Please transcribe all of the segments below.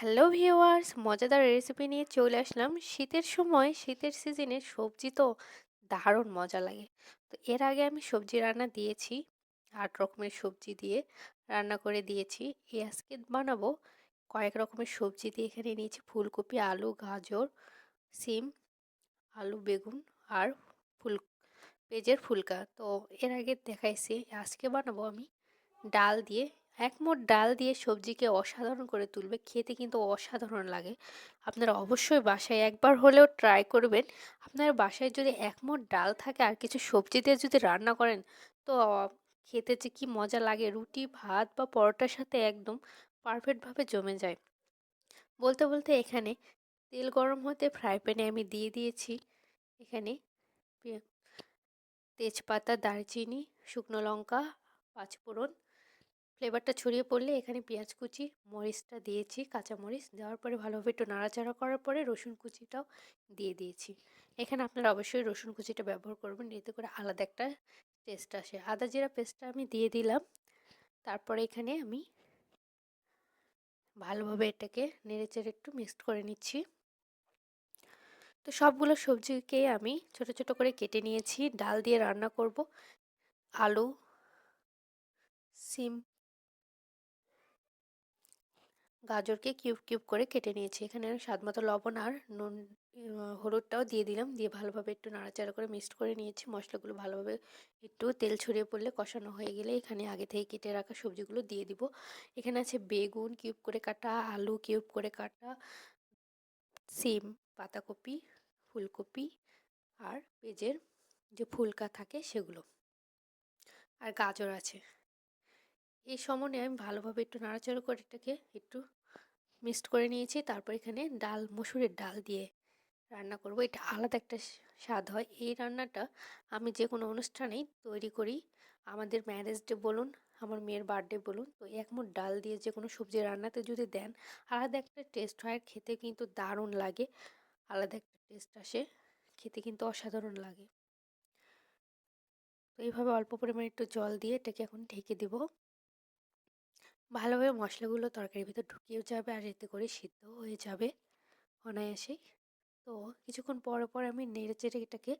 Hello viewers, মজাদার recipe নিয়ে চলে আসলাম। শীতের সময় শীতের সিজনে সবজি তো দারুণ মজা লাগে। তো এর আগে আমি সবজি রান্না দিয়েছি, আট রকমের সবজি দিয়ে রান্না করে দিয়েছি। এই আজকে বানাবো কয়েক রকমের সবজি দিয়ে এখানে নিয়েছি ফুলকপি, আলু, গাজর, সিম, আলু, বেগুন আর ফুল, পেঁয়াজের ফুলকা। তো এর আগে দেখাইছি, আজকে বানাবো আমি ডাল দিয়ে এক মোট ডাল দিয়ে সবজিকে অসাধারণ করে তুলবে। খেতে কিন্তু অসাধারণ লাগে। আপনারা অবশ্যই বাসায় একবার হলেও ট্রাই করবেন। আপনার বাসায় যদি এক মোট ডাল থাকে আর কিছু সবজি দিয়ে যদি রান্না করেন, তো খেতে যে কি মজা লাগে। রুটি, ভাত বা পরোটার সাথে একদম পারফেক্টভাবে জমে যায়। বলতে বলতে এখানে তেল গরম হতে ফ্রাই প্যানে আমি দিয়ে দিয়েছি। এখানে তেজপাতা, দারচিনি, শুকনো লঙ্কা, পাঁচফোড়ন ফ্লেভারটা ছড়িয়ে পড়লে এখানে পেঁয়াজ কুচি, মরিচটা দিয়েছি কাঁচা মরিচ দেওয়ার পরে ভালোভাবে একটু নাড়াচাড়া করার পরে রসুন কুচিটাও দিয়ে দিয়েছি। এখানে আপনারা অবশ্যই রসুন কুচিটা ব্যবহার করবেন, এতে করে আলাদা একটা টেস্ট আসে। আদা জিরা পেস্টটা আমি দিয়ে দিলাম। তারপরে এখানে আমি ভালোভাবে এটাকে নেড়েচেড়ে একটু মিক্সড করে নিচ্ছি। তো সবগুলো সবজিকে আমি ছোট ছোট করে কেটে নিয়েছি। ডাল দিয়ে রান্না করব। আলু, সিম গাজরকে কিউব কিউব করে কেটে নিয়েছি। এখানে স্বাদ মতো লবণ আর নুন হলুদটাও দিয়ে দিলাম। দিয়ে ভালোভাবে একটু নাড়াচাড়া করে মিক্সড করে নিয়েছি। মশলাগুলো ভালোভাবে একটু তেল ছড়িয়ে পড়লে কষানো হয়ে গেলে এখানে আগে থেকে কেটে রাখা সবজিগুলো দিয়ে দিব। এখানে আছে বেগুন কিউব করে কাটা, আলু কিউব করে কাটা, সিম, পাতাকপি, ফুলকপি আর পেঁয়াজের যে ফুলকা থাকে সেগুলো। আর গাজর আছে। এই সমনে আমি ভালোভাবে একটু নাড়াচাড়া করে এটাকে একটু মিক্সড করে নিয়েছি। তারপর এখানে ডাল, মসুরের ডাল দিয়ে রান্না করব। এটা আলাদা একটা স্বাদ হয়। এই রান্নাটা আমি যে কোনো অনুষ্ঠানেই তৈরি করি। আমাদের ম্যারেজ ডে বলুন, আমার মেয়ের বার্থডে বলুন, তো এক মুঠ ডাল দিয়ে যে কোনো সবজি রান্নাতে যদি দেন, আলাদা একটা টেস্ট হয় খেতে কিন্তু দারুণ লাগে। আলাদা একটা টেস্ট আসে, খেতে কিন্তু অসাধারণ লাগে। তো এইভাবে অল্প পরিমাণে একটু জল দিয়ে এটাকে এখন ঢেকে দেবো। ভালোভাবে মশলাগুলো তরকারির ভিতর ঢুকিয়েও যাবে আর এতে করে সিদ্ধ হয়ে যাবে অনায়াসেই। তো কিছুক্ষণ পর পর আমি নেড়ে চেড়ে এটাকে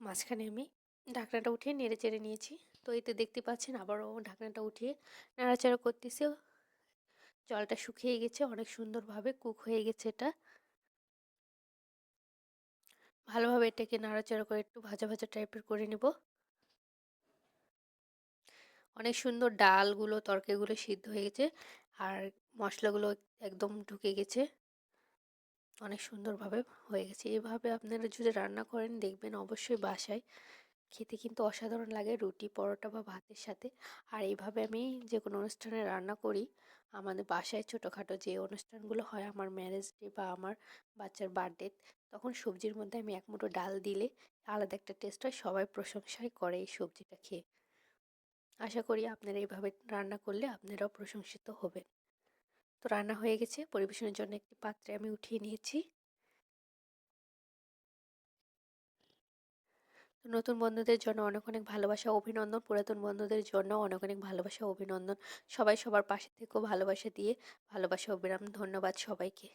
মাঝখানে আমি ঢাকনাটা উঠিয়ে নেড়ে চেড়ে নিয়েছি। তো এতে দেখতে পাচ্ছেন আবারও ঢাকনাটা উঠিয়ে নাড়াচাড়া করতেছে। জলটা শুকিয়ে গেছে, অনেক সুন্দরভাবে কুক হয়ে গেছে এটা। ভালোভাবে এটাকে নাড়াচাড়া করে একটু ভাজা ভাজা টাইপের করে নেব। অনেক সুন্দর ডালগুলো, তরকারিগুলো সিদ্ধ হয়ে গেছে। আর মশলাগুলো একদম ঢুকে গেছে। অনেক সুন্দরভাবে হয়ে গেছে। এভাবে আপনারা যদি রান্না করেন, দেখবেন অবশ্যই বাসায় খেতে কিন্তু অসাধারণ লাগে রুটি, পরোটা বা ভাতের সাথে। আর এইভাবে আমি যে কোনো অনুষ্ঠানে রান্না করি, আমাদের বাসায় ছোটোখাটো যে অনুষ্ঠানগুলো হয়, আমার ম্যারেজ ডে বা আমার বাচ্চার বার্থডে তখন সবজির মধ্যে আমি এক মুঠো ডাল দিলে আলাদা একটা টেস্ট হয়, সবাই প্রশংসাই করে এই সবজিটা খেয়ে। আশা করি আপনারা এইভাবে রান্না করলে আপনারাও প্রশংসিত হবেন। তো রান্না হয়ে গেছে, পরিবেশনের জন্য একটি পাত্রে আমি উঠিয়ে নিয়েছি। নতুন বন্ধুদের জন্য অনেক অনেক ভালোবাসা, অভিনন্দন। পুরাতন বন্ধুদের জন্য অনেক অনেক ভালোবাসা, অভিনন্দন। সবাই সবার পাশে থেকেও ভালোবাসা দিয়ে ভালোবাসা, অবিরাম ধন্যবাদ সবাইকে।